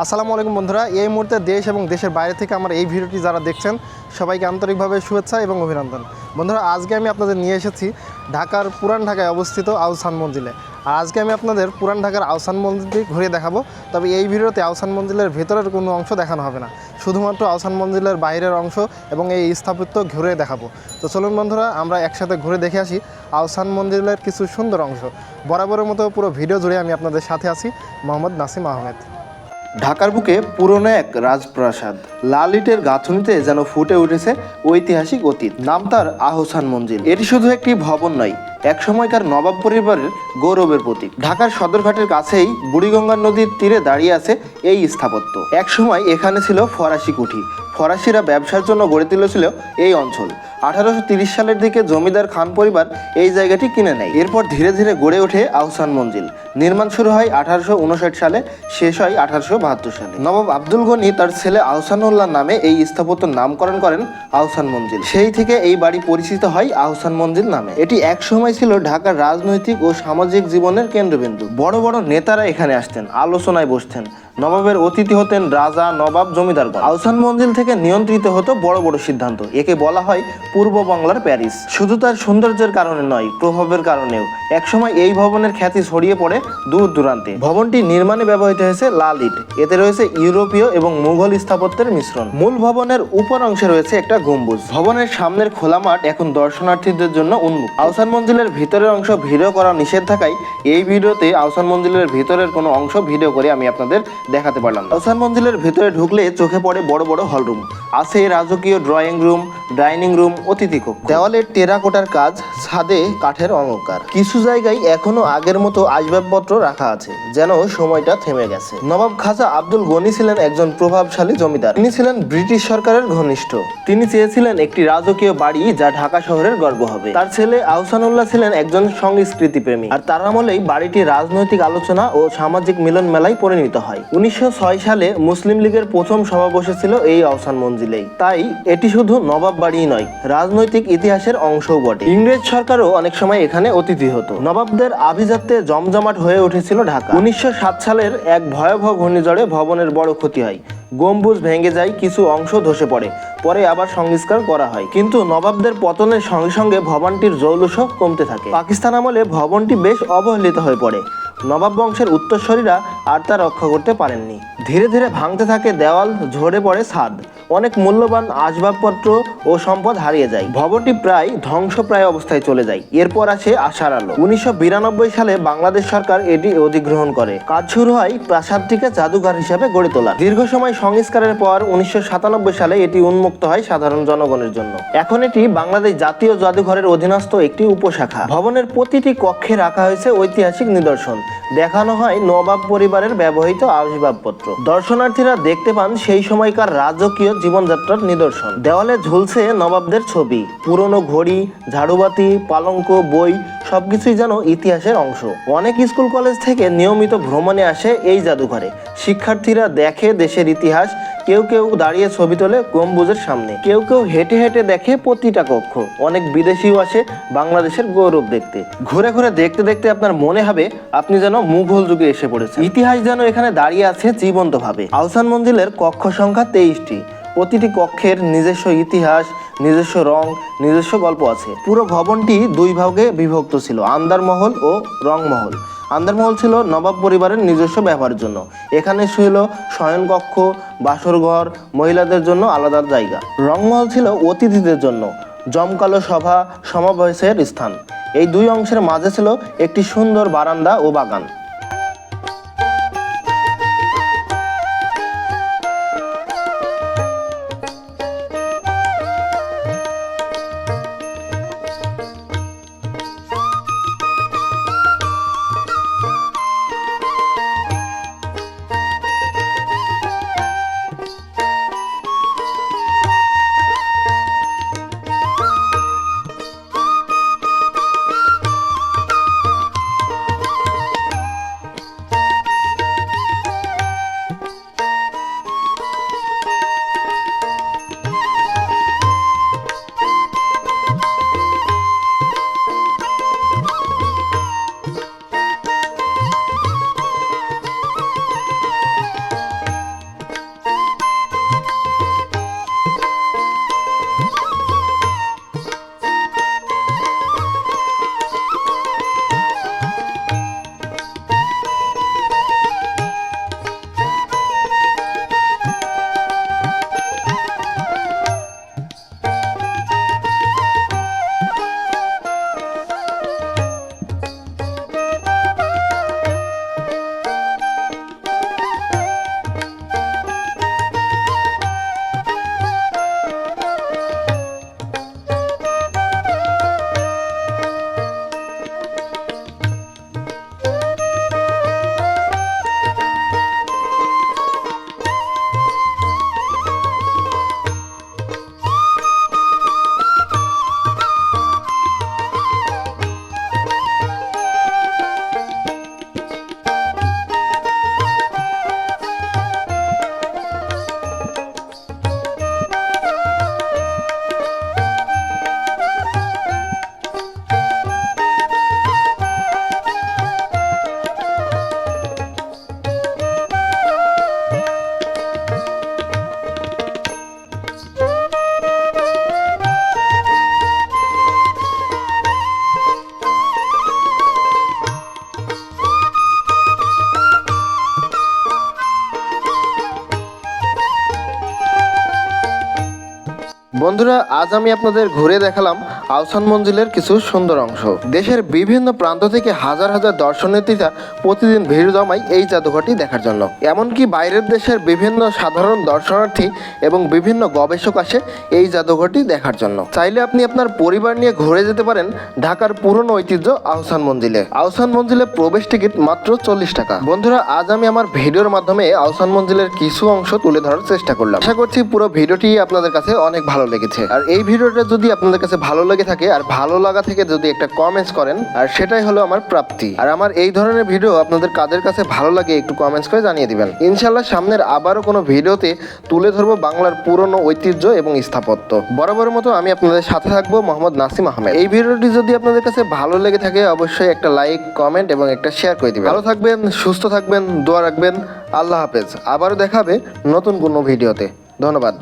আসসালামু আলাইকুম বন্ধুরা, এই মুহূর্তে দেশ এবং দেশের বাইরে থেকে আমার এই ভিডিওটি যারা দেখছেন, সবাইকে আন্তরিকভাবে শুভেচ্ছা এবং অভিনন্দন। বন্ধুরা, আজকে আমি আপনাদের নিয়ে এসেছি ঢাকার পুরান ঢাকায় অবস্থিত আউসান মঞ্জিলে আর আজকে আমি আপনাদের পুরান ঢাকার আউসান মন্দিরটি ঘুরে দেখাবো, তবে এই ভিডিওতে আউসান মঞ্জিলের ভেতরের কোনো অংশ দেখানো হবে না। শুধুমাত্র আউসান মঞ্জিলের বাইরের অংশ এবং এই স্থাপত্য ঘুরে দেখাবো। তো চলুন বন্ধুরা, আমরা একসাথে ঘুরে দেখে আসি আউসান মন্দিরের কিছু সুন্দর অংশ। বরাবরের মতো পুরো ভিডিও জুড়ে আমি আপনাদের সাথে আছি, মোহাম্মদ নাসিম আহমেদ। ঢাকার বুকে পুরনো এক রাজপ্রাসাদ। লাল ইটের গাঁথুনিতে যেন ফুটে উঠেছে ঐতিহাসিক অতীত। নাম তার আহসান মঞ্জিল। এটি শুধু একটি ভবন নয়, এক সময়কার নবাব পরিবারের গৌরবের প্রতীক। ঢাকার সদরঘাটের কাছেই বুড়িগঙ্গা নদীর তীরে দাঁড়িয়ে আছে এই স্থাপত্য। এক সময় এখানে ছিল ফরাসি কুঠি। ফরাসিরা ব্যবসার জন্য গড়ে তুলেছিল এই অঞ্চল। আঠারোশো সালের দিকে জমিদার খান পরিবার এই জায়গাটি কিনে নেয়। এরপর ধীরে ধীরে গড়ে ওঠে আহসান মঞ্জিল। নির্মাণ শুরু হয় আঠারোশো উনষাট সালে, শেষ হয় আঠারোশো বাহাত্তর সালে। নবাব আব্দুল গনি তার ছেলে আহসানুল্লাহ নামে এই স্থাপত্য নামকরণ করেন আহসান মঞ্জিল। সেই থেকে এই বাড়ি পরিচিত হয় আহসান মঞ্জিল নামে। এটি এক সময় ছিল ঢাকার রাজনৈতিক ও সামাজিক জীবনের কেন্দ্রবিন্দু। বড় বড় নেতারা এখানে আসতেন, আলোচনায় বসতেন। নবাবের অতিথি হতেন রাজা নবাব জমিদারগণ। আহসান মঞ্জিল থেকে নিয়ন্ত্রিত হতো বড় বড় সিদ্ধান্ত। একে বলা হয় পূর্ব বাংলার প্যারিস। শুধু তার সৌন্দর্যের কারণে নয়, প্রভাবের কারণেও। একসময় এই ভবনের খ্যাতি ছড়িয়ে পড়ে দূর দূরান্তে। ভবনটি নির্মাণে ব্যবহৃত হয়েছে লাল ইট। এতে রয়েছে ইউরোপীয় এবং মুঘল স্থাপত্যের মিশ্রণ। মূল ভবনের উপর অংশে রয়েছে একটা গম্বুজ। ভবনের সামনের খোলা মাঠ এখন দর্শনার্থীদের জন্য উন্মুক্ত। আহসান মঞ্জিলের ভিতরের অংশ ভিডিও করা নিষেধ থাকায় এই ভিডিওতে আহসান মঞ্জিলের ভিতরের কোনো অংশ ভিডিও করে আমি আপনাদের দেখাতে পারলাম না। আহসান মঞ্জিলের ভিতরে ঢুকলে চোখে পড়ে বড় বড় হলরুম। আছে রাজকীয় ড্রয়িং রুম, ডাইনিং রুম অতিথি কক্ষ দেওয়ালে টেরাকোটার কাজ, ছাদে কাঠের অলঙ্কার। কিছু জায়গায় এখনও আগের মতো আসবাবপত্র রাখা আছে, যেন সময়টা থেমে গেছে। নবাব খাজা আব্দুল গনি ছিলেন একজন প্রভাবশালী জমিদার। তিনি ছিলেন ব্রিটিশ সরকারের ঘনিষ্ঠ। তিনি চেয়েছিলেন একটি রাজকীয় বাড়ি যা ঢাকা শহরের গর্ব হবে। তার ছেলে আহসানুল্লাহ ছিলেন একজন সংস্কৃতি প্রেমী। আর তার আমলেই বাড়িটি রাজনৈতিক আলোচনা ও সামাজিক মিলন মেলায় পরিণত হয়। উনিশশো ছয় সালে মুসলিম লীগের প্রথম সভা বসেছিল এই আহসান মঞ্জিলেই। তাই এটি শুধু নবাব বাড়ি নয় রাজনৈতিক ইতিহাসের অংশও বটে। ইংরেজ সরকারও অনেক সময় এখানে অতিথি হতো। নবাবদের আভিজাত্যে জমজমাট হয়ে উঠেছিল ঢাকা। উনিশশো সাত সালের এক ভয়াবহ ঘূর্ণিঝড়ে ভবনের বড় ক্ষতি হয়। গম্বুজ ভেঙে যায়, কিছু অংশ ধসে পড়ে। পরে আবার সংস্কার করা হয়। কিন্তু নবাবদের পতনের সঙ্গে সঙ্গে ভবনটির জৌলুস কমতে থাকে। পাকিস্তান আমলে ভবনটি বেশ অবহেলিত হয়ে পড়ে। নবাব বংশের উত্তরস্বরীরা আর তা রক্ষা করতে পারেননি। ধীরে ধীরে ভাঙতে থাকে দেওয়াল, ঝরে পড়ে ছাদ। অনেক মূল্যবান আসবাবপত্র ও সম্পদ হারিয়ে যায়। ভবনটি প্রায় ধ্বংসপ্রায় অবস্থায় চলে যায়। এরপর আসে আশার আলো। উনিশশো বিরানব্বই সালে বাংলাদেশ সরকার এটি অধিগ্রহণ করে। কাজ শুরু হয় প্রাসাদটিকে জাদুঘর হিসাবে গড়ে তোলা দীর্ঘ সময় সংস্কারের পর উনিশশো সাতানব্বই সালে এটি উন্মুক্ত হয় সাধারণ জনগণের জন্য। এখন এটি বাংলাদেশ জাতীয় জাদুঘরের অধীনস্থ একটি উপশাখা। ভবনের প্রতিটি কক্ষে রাখা হয়েছে ঐতিহাসিক নিদর্শন। দেখানো হয় নবাব পরিবারের ব্যবহৃত আসবাবপত্র। দর্শনার্থীরা দেখতে পান সেই সময়কার রাজকীয় জীবনযাত্রার নিদর্শন। দেওয়ালে ঝুলছে নবাবদের ছবি। পুরনো ঘড়ি, ঝাড়ুবাতি, পালঙ্ক, বই, সবকিছুই যেন ইতিহাসের অংশ। অনেক স্কুল কলেজ থেকে নিয়মিত ভ্রমণে আসে এই জাদুঘরে। শিক্ষার্থীরা দেখে দেশের ইতিহাস। কেউ কেউ দাঁড়িয়ে ছবি তোলে গম্বুজের সামনে। কেউ কেউ হেঁটে হেঁটে দেখে প্রতিটা কক্ষ। অনেক বিদেশিও আসে বাংলাদেশের গৌরব দেখতে। ঘুরে ঘুরে দেখতে দেখতে আপনার মনে হবে আপনি যেন মুঘল যুগে এসে পড়েছেন। ইতিহাস যেন এখানে দাঁড়িয়ে আছে জীবন্তভাবে। আহসান মঞ্জিলের কক্ষ সংখ্যা তেইশটি। প্রতিটি কক্ষের নিজস্ব ইতিহাস, নিজস্ব রং, নিজস্ব গল্প আছে। পুরো ভবনটি দুই ভাগে বিভক্ত ছিল, আন্দারমহল ও রংমহল। আন্দারমহল ছিল নবাব পরিবারের নিজস্ব ব্যবহারের জন্য। এখানে ছিল শয়নকক্ষ, বাসরঘর, মহিলাদের জন্য আলাদা জায়গা। রংমহল ছিল অতিথিদের জন্য, জমকালো সভা, সমাবেশের স্থান। এই দুই অংশের মাঝে ছিল একটি সুন্দর বারান্দা ও বাগান। বন্ধুরা আজ আমি আপনাদের ঘুরে দেখালাম আহসান মঞ্জিলের কিছু সুন্দর অংশ। দেশের বিভিন্ন প্রান্ত থেকে হাজার হাজার দর্শনার্থীরা প্রতিদিন ভিড় জমায় এই জাদুঘরটি দেখার জন্য। এমনকি বাইরের দেশের বিভিন্ন সাধারণ দর্শনার্থী এবং বিভিন্ন গবেষক আসে এই জাদুঘরটি দেখার জন্য। চাইলে আপনি আপনার পরিবার নিয়ে ঘুরে যেতে পারেন ঢাকার পুরনো ঐতিহ্য আহসান মঞ্জিলে। আহসান মঞ্জিলে প্রবেশ টিকিট মাত্র চল্লিশ টাকা। বন্ধুরা, আজ আমি আমার ভিডিওর মাধ্যমে আহসান মঞ্জিলের কিছু অংশ তুলে ধরার চেষ্টা করলাম। আশা করছি পুরো ভিডিওটি আপনাদের কাছে অনেক ভালো লেগেছে। আর এই ভিডিওটা যদি আপনাদের কাছে ভালো লেগে থাকে আর ভালো লাগা থেকে যদি একটা কমেন্টস করেন, আর সেটাই হলো আমার প্রাপ্তি। আর আমার এই ধরনের ভিডিও আপনাদের কাদের কাছে ভালো লাগে একটু কমেন্টস করে জানিয়ে দিবেন। ইনশাল্লাহ সামনের আবারও কোনো ভিডিওতে তুলে ধরবো বাংলার পুরনো ঐতিহ্য এবং স্থাপত্য। বরাবর মতো আমি আপনাদের সাথে থাকব মোহাম্মদ নাসিম আহমেদ। এই ভিডিওটি যদি আপনাদের কাছে ভালো লেগে থাকে, অবশ্যই একটা লাইক কমেন্ট এবং একটা শেয়ার করে দিবেন। ভালো থাকবেন, সুস্থ থাকবেন, দোয়া রাখবেন। আল্লাহ হাফেজ। আবারও দেখাবে নতুন কোনো ভিডিওতে ধন্যবাদ।